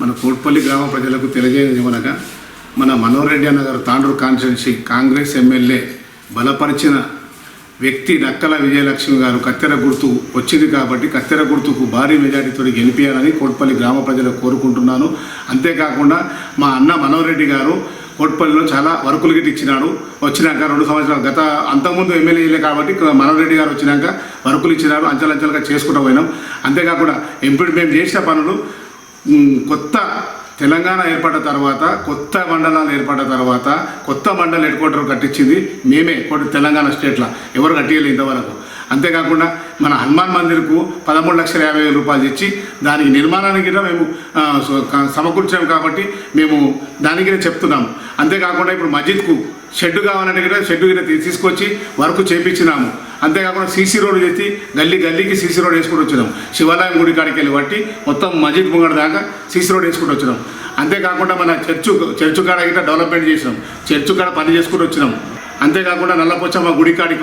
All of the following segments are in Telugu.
మన కోట్పల్లి గ్రామ ప్రజలకు తెలియజేయడం ఏమనగా మన మనోహర్ అన్నగారు అన్న గారు కాన్స్టిట్యున్సీ కాంగ్రెస్ ఎమ్మెల్యే బలపరిచిన వ్యక్తి నక్కల విజయలక్ష్మి గారు కత్తెర గుర్తు వచ్చింది కాబట్టి కత్తెర గుర్తుకు భారీ మెజార్టీతో గెలిపించాలని కోట్పల్లి గ్రామ ప్రజలు కోరుకుంటున్నాను. అంతేకాకుండా మా అన్న మనోవర్రెడ్డి గారు కోట్పల్లిలో చాలా వర్కులు గిట్ ఇచ్చినాడు. వచ్చినాక రెండు సంవత్సరాలు గత అంతకుముందు ఎమ్మెల్యేలే కాబట్టి మనోరెడ్డి గారు వచ్చినాక వర్కులు ఇచ్చినారు అంచెలంచెలుగా చేసుకుంటూ పోయినాం. అంతేకాకుండా ఎంపీ మేము చేసిన పనులు కొత్త తెలంగాణ ఏర్పడ్డ తర్వాత కొత్త మండలాలు ఏర్పడ్డ తర్వాత కొత్త మండల హెడ్ క్వార్టర్ కట్టించింది మేమే తెలంగాణ స్టేట్లో. ఎవరు కట్టియలేదు ఇంతవరకు. అంతేకాకుండా మన హనుమాన్ మందిర్కు పదమూడు లక్షల యాభై వేల రూపాయలు ఇచ్చి దానికి నిర్మాణానికి కూడా మేము సమకూర్చాము కాబట్టి మేము దానికి చెప్తున్నాము. అంతేకాకుండా ఇప్పుడు మస్జిద్కు షెడ్ కావాలంటే కూడా షెడ్ కూడా తీసుకొచ్చి వర్క్ చేపించినాము. అంతేకాకుండా సీసీ రోడ్ చేసి గల్లీ గల్లీకి సీసీ రోడ్ వేసుకుంటూ వచ్చినాం. శివాలయం గుడి కాడికి వెళ్ళి బట్టి మొత్తం మస్జిద్ ముంగడ దాకా సీసీ రోడ్ వేసుకుంటూ వచ్చినాం. అంతేకాకుండా మన చర్చు చర్చు కాడ గిట్ట డెవలప్మెంట్ చేసినాం. చర్చు కాడ పని చేసుకుంటూ వచ్చినాం. అంతేకాకుండా నల్లపోచమ్మ గుడి కాడికి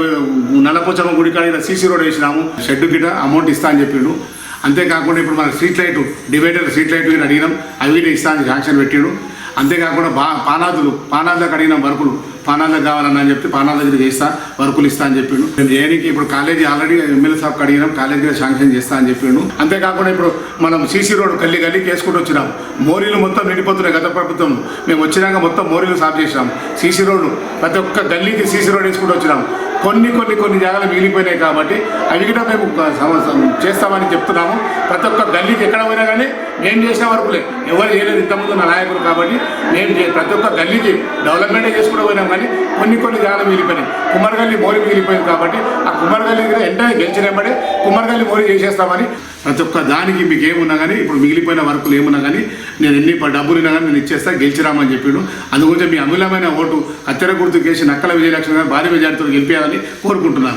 నల్లపోచమ్మ గుడికాడికి సీసీ రోడ్ వేసినాము. షెడ్ గిట అమౌంట్ ఇస్తా అని చెప్పిండు. అంతేకాకుండా ఇప్పుడు మన street light divider street light అడిగినాం. అవి ఇస్తా అని శాంక్షన్ పెట్టిండు. అంతేకాకుండా బా పానాదులు పానాదులకు అడిగిన వర్కులు పానాదులకు కావాలన్నా అని చెప్తే పానాల దగ్గర చేస్తా వర్కులు ఇస్తా అని చెప్పిండు. నేను చేయడానికి ఇప్పుడు కాలేజీ ఆల్రెడీ ఎమ్మెల్యే సాబ్కి అడిగినాం కాలేజీలో శాంక్షన్ చేస్తా అని చెప్పిండు. అంతేకాకుండా ఇప్పుడు మనం సీసీ రోడ్ కల్లి గల్లీకి వేసుకుంటూ వచ్చినాం. మోరీలు మొత్తం నిండిపోతున్నాయి గత ప్రభుత్వం. మేము వచ్చినాక మొత్తం మోరీలు సాఫ్ చేసినాం. సీసీ రోడ్డు ప్రతి ఒక్క గల్లీకి సీసీ రోడ్ వేసుకుంటూ వచ్చినాం. కొన్ని కొన్ని కొన్ని జాగాలు మిగిలిపోయినాయి కాబట్టి అవి కూడా మేము చేస్తామని చెప్తున్నాము. ప్రతి ఒక్క గల్లీకి ఎక్కడ పోయినా కానీ మేము చేసిన వరకులే ఎవరు చేయలేదు ఇంతకుముందు నా నాయకులు కాబట్టి మేము ప్రతి ఒక్క గల్లీకి డెవలప్మెంట్ చేసుకుంటూ పోయినాం కానీ కొన్ని కొన్ని జాగాలు మిగిలిపోయినాయి. కుమ్మరగల్లి మోరి మిగిలిపోయింది కాబట్టి ఆ కుమ్మరగల్లి కూడా వెంటనే గెలిచినప్పుడే కుమ్మరగల్లి మోరి చేసేస్తామని ప్రతి ఒక్క దానికి మీకు ఏమున్నా కానీ ఇప్పుడు మిగిలిపోయిన వర్కులు ఏమున్నా కానీ నేను ఎన్ని డబ్బులు ఉన్నా కానీ నేను ఇచ్చేస్తా గెలిచిరామని చెప్పిండు. అందుగురించి మీ అమూల్యమైన ఓటు అత్తెర గుర్తు కేసి నక్కల విజయలక్ష్మి గారు భారీ మెజార్టీతో గెలిపేయాలని కోరుకుంటున్నాను.